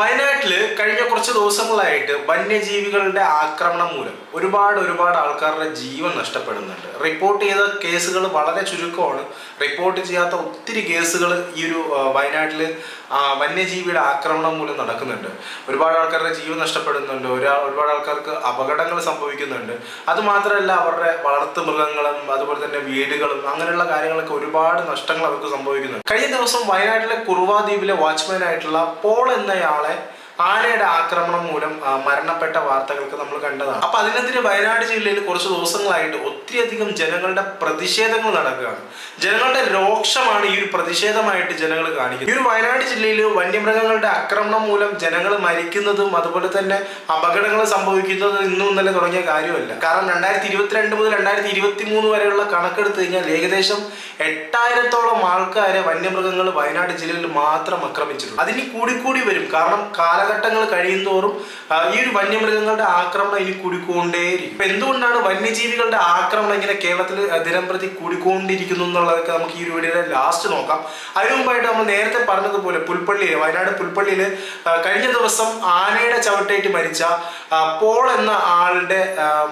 വയനാട്ടിൽ കഴിഞ്ഞ കുറച്ച് ദിവസങ്ങളായിട്ട് വന്യജീവികളുടെ ആക്രമണം മൂലം ഒരുപാട് ഒരുപാട് ആൾക്കാരുടെ ജീവൻ നഷ്ടപ്പെടുന്നുണ്ട്. റിപ്പോർട്ട് ചെയ്ത കേസുകൾ വളരെ ചുരുക്കമാണ്. റിപ്പോർട്ട് ചെയ്യാത്ത ഒത്തിരി കേസുകൾ ഈ ഒരു വയനാട്ടിൽ വന്യജീവിയുടെ ആക്രമണം മൂലം നടക്കുന്നുണ്ട്. ഒരുപാട് ആൾക്കാരുടെ ജീവൻ നഷ്ടപ്പെടുന്നുണ്ട്. ഒരാൾ ഒരുപാട് ആൾക്കാർക്ക് അപകടങ്ങൾ സംഭവിക്കുന്നുണ്ട്. അതുമാത്രമല്ല അവരുടെ വളർത്തു മൃഗങ്ങളും അതുപോലെ തന്നെ വീടുകളും അങ്ങനെയുള്ള കാര്യങ്ങളൊക്കെ ഒരുപാട് നഷ്ടങ്ങൾ അവർക്ക് സംഭവിക്കുന്നുണ്ട്. കഴിഞ്ഞ ദിവസം വയനാട്ടിലെ കുറുവാ ദ്വീപിലെ വാച്ച്മാൻ ആയിട്ടുള്ള പോൾ എന്നയാളെ ആനയുടെ ആക്രമണം മൂലം മരണപ്പെട്ട വാർത്തകൾക്ക് നമ്മൾ കണ്ടതാണ്. അപ്പൊ അതിനെതിരെ വയനാട് ജില്ലയിൽ കുറച്ച് ദിവസങ്ങളായിട്ട് ഒത്തിരിയധികം ജനങ്ങളുടെ പ്രതിഷേധങ്ങൾ നടക്കുകയാണ്. ജനങ്ങളുടെ രോക്ഷമാണ് ഈ ഒരു പ്രതിഷേധമായിട്ട് ജനങ്ങൾ കാണിക്കുന്നത്. ഈ ഒരു വയനാട് ജില്ലയിൽ വന്യമൃഗങ്ങളുടെ ആക്രമണം മൂലം ജനങ്ങൾ മരിക്കുന്നതും അതുപോലെ തന്നെ അപകടങ്ങൾ സംഭവിക്കുന്നതും ഇന്നും ഇന്നലെ തുടങ്ങിയ കാര്യമല്ല. കാരണം രണ്ടായിരത്തി ഇരുപത്തിരണ്ട് മുതൽ രണ്ടായിരത്തി ഇരുപത്തി മൂന്ന് വരെയുള്ള കണക്കെടുത്ത് കഴിഞ്ഞാൽ ഏകദേശം എട്ടായിരത്തോളം ആൾക്കാരെ വന്യമൃഗങ്ങൾ വയനാട് ജില്ലയിൽ മാത്രം ആക്രമിച്ചിട്ടുണ്ട്. അതിന് കൂടിക്കൂടി വരും. കാരണം കാലഘട്ടങ്ങൾ കഴിയുന്തോറും ഈ ഒരു വന്യമൃഗങ്ങളുടെ ആക്രമണം ഇനി കൂടിക്കൊണ്ടേയിരിക്കും. ഇപ്പൊ എന്തുകൊണ്ടാണ് വന്യജീവികളുടെ ആക്രമണം ഇങ്ങനെ കേരളത്തിൽ ദിനം പ്രതി കൂടിക്കൊണ്ടിരിക്കുന്നു എന്നുള്ളതൊക്കെ നമുക്ക് ഈ ഒരു വീഡിയോയുടെ ലാസ്റ്റ് നോക്കാം. അതിനു മുമ്പായിട്ട് നമ്മൾ നേരത്തെ പറഞ്ഞതുപോലെ പുൽപ്പള്ളിയിൽ വയനാട് പുൽപ്പള്ളിയിൽ കഴിഞ്ഞ ദിവസം ആനയുടെ ചവിട്ടേറ്റ് മരിച്ച പോൾ എന്ന ആളുടെ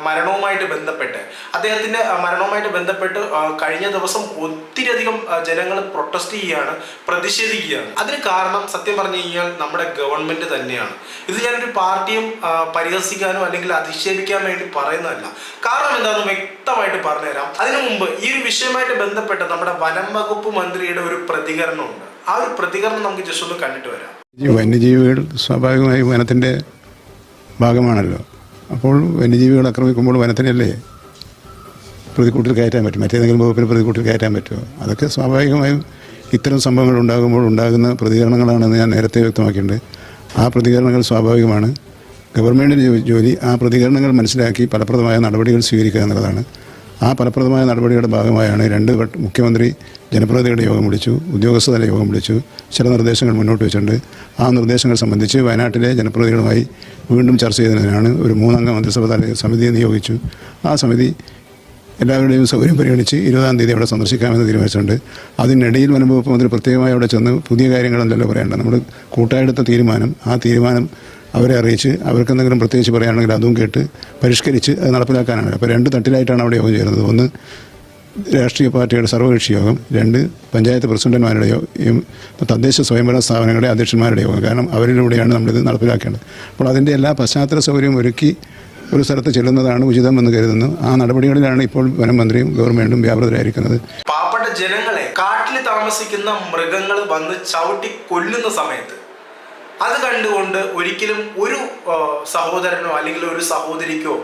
മരണവുമായിട്ട് ബന്ധപ്പെട്ട് അദ്ദേഹത്തിന്റെ ആ, മരണവുമായിട്ട് ബന്ധപ്പെട്ട് കഴിഞ്ഞ ദിവസം ഒത്തിരിയധികം ജനങ്ങൾ പ്രൊട്ടസ്റ്റ് ചെയ്യുകയാണ് പ്രതിഷേധിക്കുകയാണ്. അതിന് കാരണം സത്യം പറഞ്ഞു കഴിഞ്ഞാൽ നമ്മുടെ ഗവൺമെന്റ് തന്നെയാണ്. ഇത് ഞാനൊരു പാർട്ടിയും പരിഹസിക്കാനോ അല്ലെങ്കിൽ അധിക്ഷേപിക്കാൻ വേണ്ടി പറയുന്നതല്ല. കാരണം എന്താണെന്ന് വ്യക്തമായിട്ട് പറഞ്ഞുതരാം. അതിനു മുമ്പ് ഈ ഒരു വിഷയമായിട്ട് ബന്ധപ്പെട്ട് നമ്മുടെ വനം വകുപ്പ് മന്ത്രിയുടെ ഒരു പ്രതികരണമുണ്ട്. ആ ഒരു പ്രതികരണം നമുക്ക് ജസ്റ്റ് ഒന്ന് കണ്ടിട്ട് വരാം. വന്യജീവികൾ സ്വാഭാവികമായും വനത്തിന്റെ ഭാഗമാണല്ലോ. അപ്പോൾ വന്യജീവികൾ ആക്രമിക്കുമ്പോൾ വനത്തിനല്ലേ പ്രതിക്കൂട്ടിൽ കയറ്റാൻ പറ്റും? മറ്റേതെങ്കിലും വകുപ്പിന് പ്രതിക്കൂട്ടിൽ കയറ്റാൻ പറ്റുമോ? അതൊക്കെ സ്വാഭാവികമായും ഇത്തരം സംഭവങ്ങൾ ഉണ്ടാകുമ്പോൾ ഉണ്ടാകുന്ന പ്രതികരണങ്ങളാണെന്ന് ഞാൻ നേരത്തെ വ്യക്തമാക്കിയിട്ടുണ്ട്. ആ പ്രതികരണങ്ങൾ സ്വാഭാവികമാണ്. ഗവൺമെന്റിന്റെ ജോലി ആ പ്രതികരണങ്ങൾ മനസ്സിലാക്കി ഫലപ്രദമായ നടപടികൾ സ്വീകരിക്കുക എന്നുള്ളതാണ്. ആ ഫലപ്രദമായ നടപടിയുടെ ഭാഗമായാണ് രണ്ട് മുഖ്യമന്ത്രി ജനപ്രതിനിധികളുടെ യോഗം വിളിച്ചു ഉദ്യോഗസ്ഥതല യോഗം വിളിച്ചു ചില നിർദ്ദേശങ്ങൾ മുന്നോട്ട് വെച്ചിട്ടുണ്ട്. ആ നിർദ്ദേശങ്ങൾ സംബന്ധിച്ച് വയനാട്ടിലെ ജനപ്രതിനിധികളുമായി വീണ്ടും ചർച്ച ചെയ്തതിനാണ് ഒരു മൂന്നംഗ മന്ത്രിസഭ സമിതിയെ നിയോഗിച്ചു. ആ സമിതി എല്ലാവരുടെയും സൗകര്യം പരിഗണിച്ച് ഇരുപതാം തീയതി അവിടെ സന്ദർശിക്കാമെന്ന് തീരുമാനിച്ചിട്ടുണ്ട്. അതിനിടയിൽ വനംവകുപ്പ് മന്ത്രി പ്രത്യേകമായി അവിടെ ചെന്ന് പുതിയ കാര്യങ്ങളെന്തല്ലോ പറയേണ്ട. നമ്മൾ കൂട്ടായെടുത്ത തീരുമാനം ആ തീരുമാനം അവരെ അറിയിച്ച് അവർക്ക് എന്തെങ്കിലും പ്രത്യേകിച്ച് പറയുകയാണെങ്കിൽ അതും കേട്ട് പരിഷ്കരിച്ച് അത് നടപ്പിലാക്കാനാണ്. അപ്പോൾ രണ്ട് തട്ടിലായിട്ടാണ് അവിടെ യോഗം ചേരുന്നത്. ഒന്ന് രാഷ്ട്രീയ പാർട്ടിയുടെ സർവകക്ഷി യോഗം രണ്ട് പഞ്ചായത്ത് പ്രസിഡന്റുമാരുടെ യോഗം തദ്ദേശ സ്വയംഭരണ സ്ഥാപനങ്ങളുടെ അധ്യക്ഷന്മാരുടെ യോഗം. കാരണം അവരിലൂടെയാണ് നമ്മളിത് നടപ്പിലാക്കേണ്ടത്. അപ്പോൾ അതിന്റെ എല്ലാ പശ്ചാത്തല സൗകര്യവും ഒരുക്കി ഒരു സ്ഥലത്ത് ചെല്ലുന്നതാണ് ഉചിതമെന്ന് കരുതുന്നു. ആ നടപടികളിലാണ് ഇപ്പോൾ വനം മന്ത്രിയും ഗവൺമെന്റും വ്യാപൃതരായിരിക്കുന്നത്. പാവപ്പെട്ട ജനങ്ങളെ കാട്ടിൽ താമസിക്കുന്ന മൃഗങ്ങൾ വന്ന് ചവിട്ടി കൊല്ലുന്ന സമയത്ത് അത് കണ്ടുകൊണ്ട് ഒരിക്കലും ഒരു സഹോദരനോ അല്ലെങ്കിൽ ഒരു സഹോദരിക്കോ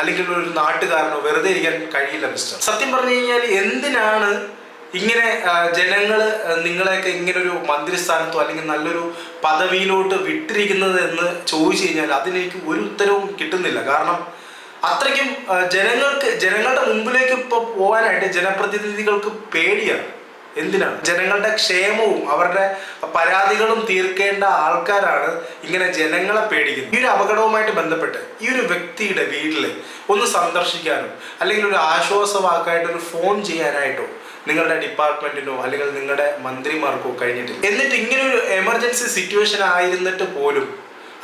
അല്ലെങ്കിൽ ഒരു നാട്ടുകാരനോ വെറുതെ ഇരിക്കാൻ കഴിയില്ല മിസ്റ്റർ. സത്യം പറഞ്ഞു കഴിഞ്ഞാൽ എന്തിനാണ് ഇങ്ങനെ ജനങ്ങൾ നിങ്ങളെയൊക്കെ ഇങ്ങനെ ഒരു മന്ത്രിസ്ഥാനത്തോ അല്ലെങ്കിൽ നല്ലൊരു പദവിയിലോട്ട് വിട്ടിരിക്കുന്നത് എന്ന് ചോദിച്ചു കഴിഞ്ഞാൽ അതിനെനിക്ക് ഒരു ഉത്തരവും കിട്ടുന്നില്ല. കാരണം അത്രയ്ക്കും ജനങ്ങൾക്ക് ജനങ്ങളുടെ മുമ്പിലേക്ക് ഇപ്പോൾ പോകാനായിട്ട് ജനപ്രതിനിധികൾക്ക് പേടിയാണ്. എന്തിനാണ്? ജനങ്ങളുടെ ക്ഷേമവും അവരുടെ പരാതികളും തീർക്കേണ്ട ആൾക്കാരാണ് ഇങ്ങനെ ജനങ്ങളെ പേടിക്കുന്നത്. ഈ ഒരു അപകടവുമായിട്ട് ബന്ധപ്പെട്ട് ഈ ഒരു വ്യക്തിയുടെ വീട്ടിൽ ഒന്ന് സന്ദർശിക്കാനോ അല്ലെങ്കിൽ ഒരു ആശ്വാസവാക്കായിട്ട് ഒരു ഫോൺ ചെയ്യാനായിട്ടോ നിങ്ങളുടെ ഡിപ്പാർട്ട്മെന്റിനോ അല്ലെങ്കിൽ നിങ്ങളുടെ മന്ത്രിമാർക്കോ കഴിഞ്ഞിട്ടില്ല. എന്നിട്ട് ഇങ്ങനെ ഒരു എമർജൻസി സിറ്റുവേഷൻ ആയിരുന്നിട്ട് പോലും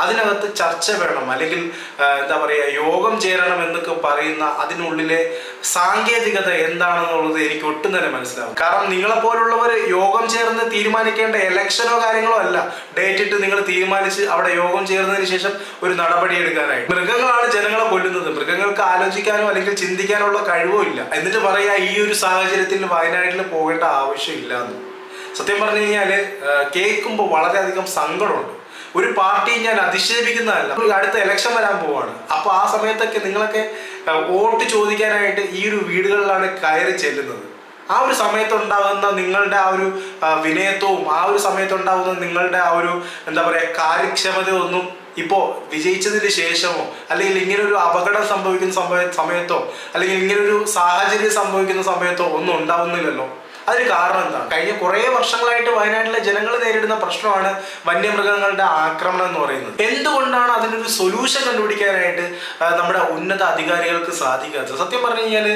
അതിനകത്ത് ചർച്ച വേണം അല്ലെങ്കിൽ എന്താ പറയുക യോഗം ചേരണം എന്നൊക്കെ പറയുന്ന അതിനുള്ളിലെ സാങ്കേതികത എന്താണെന്നുള്ളത് എനിക്ക് ഒട്ടും തന്നെ മനസ്സിലാവും കാരണം നിങ്ങളെ പോലുള്ളവർ യോഗം ചേർന്ന് തീരുമാനിക്കേണ്ട ഇലക്ഷനോ കാര്യങ്ങളോ അല്ല. ഡേറ്റ് ഇട്ട് നിങ്ങൾ തീരുമാനിച്ച് അവിടെ യോഗം ചേർന്നതിന് ശേഷം ഒരു നടപടി എടുക്കാനായി മൃഗങ്ങളാണ് ജനങ്ങളെ കൊല്ലുന്നത്. മൃഗങ്ങൾക്ക് ആലോചിക്കാനോ അല്ലെങ്കിൽ ചിന്തിക്കാനുള്ള കഴിവോ ഇല്ല. എന്നിട്ട് പറയാ ഈ ഒരു സാഹചര്യത്തിൽ വയനാട്ടിൽ പോകേണ്ട ആവശ്യമില്ല എന്ന് സത്യം പറഞ്ഞു കഴിഞ്ഞാൽ കേൾക്കുമ്പോൾ വളരെയധികം സങ്കടമുണ്ട്. ഒരു പാർട്ടി ഞാൻ അധിക്ഷേപിക്കുന്നതല്ല. അടുത്ത ഇലക്ഷൻ വരാൻ പോവാണ്. അപ്പോൾ ആ സമയത്തൊക്കെ നിങ്ങളൊക്കെ വോട്ട് ചോദിക്കാനായിട്ട് ഈ ഒരു വീടുകളിലാണ് കയറി ചെല്ലുന്നത്. ആ ഒരു സമയത്തുണ്ടാകുന്ന നിങ്ങളുടെ ആ ഒരു വിനയത്വവും ആ ഒരു സമയത്തുണ്ടാകുന്ന നിങ്ങളുടെ ആ ഒരു എന്താ പറയുക കാര്യക്ഷമതയൊന്നും ഇപ്പോൾ വിജയിച്ചതിന് ശേഷമോ അല്ലെങ്കിൽ ഇങ്ങനെ ഒരു അപകടം സംഭവിക്കുന്ന സമയ സമയത്തോ അല്ലെങ്കിൽ ഇങ്ങനെ ഒരു സാഹചര്യം സംഭവിക്കുന്ന സമയത്തോ ഒന്നും ഉണ്ടാവുന്നില്ലല്ലോ. അതിന് കാരണം എന്താണ്? കഴിഞ്ഞ കുറേ വർഷങ്ങളായിട്ട് വയനാട്ടിലെ ജനങ്ങൾ നേരിടുന്ന പ്രശ്നമാണ് വന്യമൃഗങ്ങളുടെ ആക്രമണം എന്ന് പറയുന്നത്. എന്തുകൊണ്ടാണ് അതിനൊരു സൊല്യൂഷൻ കണ്ടുപിടിക്കാനായിട്ട് നമ്മുടെ ഉന്നത അധികാരികൾക്ക് സാധിക്കാത്തത്? സത്യം പറഞ്ഞു കഴിഞ്ഞാൽ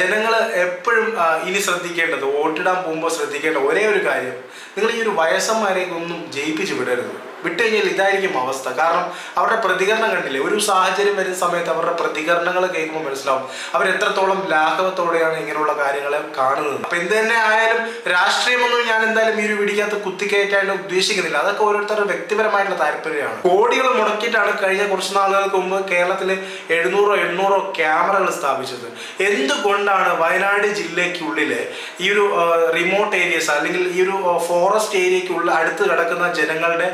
ജനങ്ങൾ എപ്പോഴും ഇനി ശ്രദ്ധിക്കേണ്ടത് വോട്ടിടാൻ പോകുമ്പോൾ ശ്രദ്ധിക്കേണ്ട ഒരേ ഒരു കാര്യം നിങ്ങൾ ഈ ഒരു വയസ്സന്മാരെ ഒന്നും ജയിപ്പിച്ചു വിടരുത്. വിട്ടു കഴിഞ്ഞാൽ ഇതായിരിക്കും അവസ്ഥ. കാരണം അവരുടെ പ്രതികരണം കണ്ടില്ലേ? ഒരു സാഹചര്യം വരുന്ന സമയത്ത് അവരുടെ പ്രതികരണങ്ങൾ കേൾക്കുമ്പോൾ മനസ്സിലാവും. അവർ എത്രത്തോളം ലാഘവത്തോടെയാണ് ഇങ്ങനെയുള്ള കാര്യങ്ങളെ കാണുന്നത്. അപ്പൊ എന്ത് തന്നെ ആയാലും രാഷ്ട്രീയമൊന്നും ഞാൻ എന്തായാലും ഈ ഒരു വീടിക്കകത്ത് കുത്തിക്കയറ്റാനും ഉദ്ദേശിക്കുന്നില്ല. അതൊക്കെ ഓരോരുത്തരുടെ വ്യക്തിപരമായിട്ടുള്ള താല്പര്യമാണ്. കോടികൾ മുടക്കിയിട്ടാണ് കഴിഞ്ഞ കുറച്ച് നാളുകൾക്ക് മുമ്പ് കേരളത്തിൽ എഴുന്നൂറോ എണ്ണൂറോ ക്യാമറകൾ സ്ഥാപിച്ചത്. എന്തുകൊണ്ടാണ് വയനാട് ജില്ലയ്ക്കുള്ളിലെ ഈ ഒരു റിമോട്ട് ഏരിയസ് അല്ലെങ്കിൽ ഈ ഒരു ഫോറസ്റ്റ് ഏരിയയ്ക്കുള്ള അടുത്ത് കിടക്കുന്ന ജനങ്ങളുടെ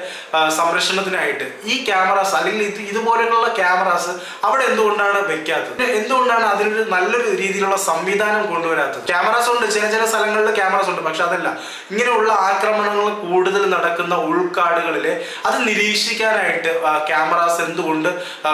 സംരക്ഷണത്തിനായിട്ട്. ഈ ക്യാമറാസ് അല്ലെങ്കിൽ ഇത് ഇതുപോലെയുള്ള ക്യാമറാസ് അവിടെ എന്തുകൊണ്ടാണ് വെക്കാത്തത്? എന്തുകൊണ്ടാണ് അതിനൊരു നല്ലൊരു രീതിയിലുള്ള സംവിധാനം കൊണ്ടുവരാത്തത്? ക്യാമറാസ് ഉണ്ട് ചില ചില സ്ഥലങ്ങളിൽ ക്യാമറാസ് ഉണ്ട് പക്ഷെ അതല്ല. ഇങ്ങനെയുള്ള ആക്രമണങ്ങൾ കൂടുതൽ നടക്കുന്ന ഉൾക്കാടുകളിലെ അത് നിരീക്ഷിക്കാനായിട്ട് ക്യാമറാസ് എന്തുകൊണ്ട്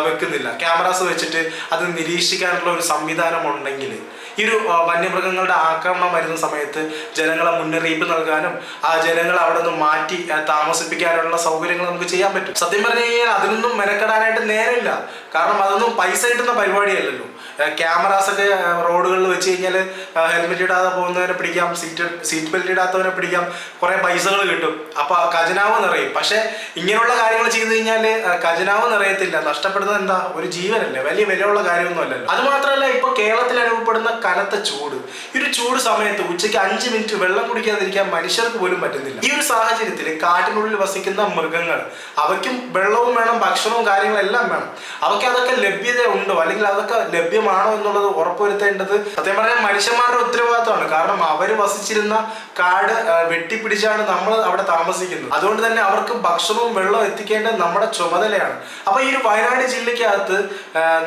വെക്കുന്നില്ല. ക്യാമറാസ് വെച്ചിട്ട് അത് നിരീക്ഷിക്കാനുള്ള ഒരു സംവിധാനം ഉണ്ടെങ്കിൽ ഈ ഒരു വന്യമൃഗങ്ങളുടെ ആക്രമണം വരുന്ന സമയത്ത് ജനങ്ങളെ മുന്നറിയിപ്പ് നൽകാനും ആ ജനങ്ങളെ അവിടെ നിന്ന് മാറ്റി താമസിപ്പിക്കാനുള്ള സൗകര്യങ്ങൾ നമുക്ക് ചെയ്യാൻ പറ്റും. സത്യം പറഞ്ഞു കഴിഞ്ഞാൽ അതിനൊന്നും മെനക്കെടാനായിട്ട് നേരമില്ല. കാരണം അതൊന്നും പൈസ കിട്ടുന്ന പരിപാടിയല്ലല്ലോ. ക്യാമറാസ് ഒക്കെ റോഡുകളിൽ വെച്ച് കഴിഞ്ഞാൽ ഹെൽമെറ്റ് ഇടാതെ പോകുന്നവരെ പിടിക്കാം സീറ്റ് സീറ്റ് ബെൽറ്റ് ഇടാത്തവരെ പിടിക്കാം കുറേ പൈസകൾ കിട്ടും. അപ്പൊ ആ ഖജനാവ് നിറയും. പക്ഷെ ഇങ്ങനെയുള്ള കാര്യങ്ങൾ ചെയ്തു കഴിഞ്ഞാൽ ഖജനാവ് നിറയത്തില്ല. നഷ്ടപ്പെടുന്നത് എന്താ? ഒരു ജീവനല്ലേ. വലിയ വിലയുള്ള കാര്യമൊന്നും അല്ലല്ലോ. അത് മാത്രമല്ല ഇപ്പൊ കേരളത്തിൽ അനുഭവപ്പെടുന്ന കനത്ത ചൂട്. ഈ ഒരു ചൂട് സമയത്ത് ഉച്ചയ്ക്ക് അഞ്ച് മിനിറ്റ് വെള്ളം കുടിക്കാതിരിക്കാൻ മനുഷ്യർക്ക് പോലും പറ്റുന്നില്ല. ഈ ഒരു സാഹചര്യത്തിൽ കാട്ടിനുള്ളിൽ വസിക്കുന്ന മൃഗങ്ങൾ അവയ്ക്കും വെള്ളവും വേണം ഭക്ഷണവും കാര്യങ്ങളെല്ലാം വേണം. അവയ്ക്ക് അതൊക്കെ ലഭ്യത ഉണ്ടോ? അല്ലെങ്കിൽ അതൊക്കെ ലഭ്യമാണോ? എന്നുള്ളത് ഉറപ്പുവരുത്തേണ്ടത് സത്യം പറഞ്ഞാൽ മനുഷ്യന്മാരുടെ ഉത്തരവാദിത്തമാണ് കാരണം അവർ വസിച്ചിരുന്ന കാട് വെട്ടിപ്പിടിച്ചാണ് നമ്മൾ അവിടെ താമസിക്കുന്നത്. അതുകൊണ്ട് തന്നെ അവർക്ക് ഭക്ഷണവും വെള്ളവും എത്തിക്കേണ്ടത് നമ്മുടെ ചുമതലയാണ്. അപ്പൊ ഈ ഒരു വയനാട് ജില്ലയ്ക്കകത്ത്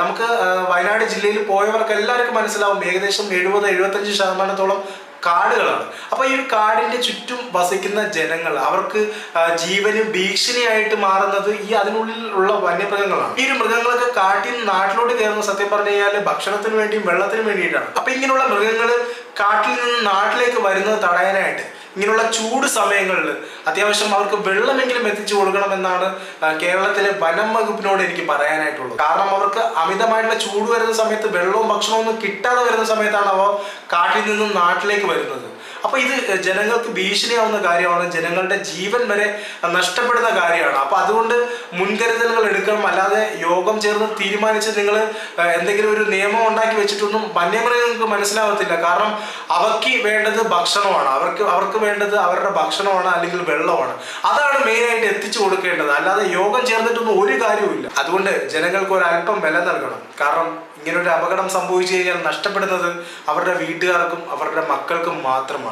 നമുക്ക് വയനാട് ജില്ലയിൽ പോയവർക്ക് എല്ലാവർക്കും മനസ്സിലാവും. ഏകദേശം എഴുപത് എഴുപത്തഞ്ച് ശതമാനത്തോളം കാടുകളാണ്. അപ്പോൾ ഈ കാടിന്റെ ചുറ്റും വസിക്കുന്ന ജനങ്ങൾ അവർക്ക് ജീവന് ഭീഷണിയായിട്ട് മാറുന്നത് ഈ അതിനുള്ളിൽ ഉള്ള വന്യമൃഗങ്ങളാണ്. ഈ ഒരു മൃഗങ്ങളൊക്കെ കാട്ടിൽ നാട്ടിലോട്ട് കയറുന്ന സത്യം പറഞ്ഞു കഴിഞ്ഞാൽ ഭക്ഷണത്തിന് വേണ്ടിയും വെള്ളത്തിന് വേണ്ടിയിട്ടാണ്. അപ്പോൾ ഇങ്ങനെയുള്ള മൃഗങ്ങൾ കാട്ടിൽ നിന്ന് നാട്ടിലേക്ക് വരുന്നത് തടയാനായിട്ട്. ഇങ്ങനെയുള്ള ചൂട് സമയങ്ങളിൽ അത്യാവശ്യം അവർക്ക് വെള്ളമെങ്കിലും എത്തിച്ചു കൊടുക്കണമെന്നാണ് കേരളത്തിലെ വനം വകുപ്പിനോട് എനിക്ക് പറയാനായിട്ടുള്ളത്. കാരണം അവർക്ക് അമിതമായിട്ടുള്ള ചൂട് വരുന്ന സമയത്ത് വെള്ളവും ഭക്ഷണവും ഒന്നും കിട്ടാതെ വരുന്ന സമയത്താണ് അവർ കാട്ടിൽ നിന്നും നാട്ടിലേക്ക് വരുന്നത്. അപ്പൊ ഇത് ജനങ്ങൾക്ക് ഭീഷണിയാവുന്ന കാര്യമാണ് ജനങ്ങളുടെ ജീവൻ വരെ നഷ്ടപ്പെടുന്ന കാര്യമാണ്. അപ്പൊ അതുകൊണ്ട് മുൻകരുതലുകൾ എടുക്കണം അല്ലാതെ യോഗം ചേർന്ന് തീരുമാനിച്ച് നിങ്ങൾ എന്തെങ്കിലും ഒരു നിയമം ഉണ്ടാക്കി വെച്ചിട്ടൊന്നും വന്യമൃഗങ്ങൾക്ക് മനസ്സിലാവത്തില്ല. കാരണം അവർക്ക് വേണ്ടത് ഭക്ഷണമാണ്. അവർക്ക് അവർക്ക് വേണ്ടത് അവരുടെ ഭക്ഷണമാണ് അല്ലെങ്കിൽ വെള്ളമാണ്. അതാണ് മെയിനായിട്ട് എത്തിച്ചു കൊടുക്കേണ്ടത്. അല്ലാതെ യോഗം ചേർന്നിട്ടൊന്നും ഒരു കാര്യവുമില്ല. അതുകൊണ്ട് ജനങ്ങൾക്ക് ഒരല്പം വില നൽകണം. കാരണം ഇങ്ങനൊരു അപകടം സംഭവിച്ചു കഴിഞ്ഞാൽ നഷ്ടപ്പെടുന്നത് അവരുടെ വീട്ടുകാർക്കും അവരുടെ മക്കൾക്കും മാത്രമാണ്.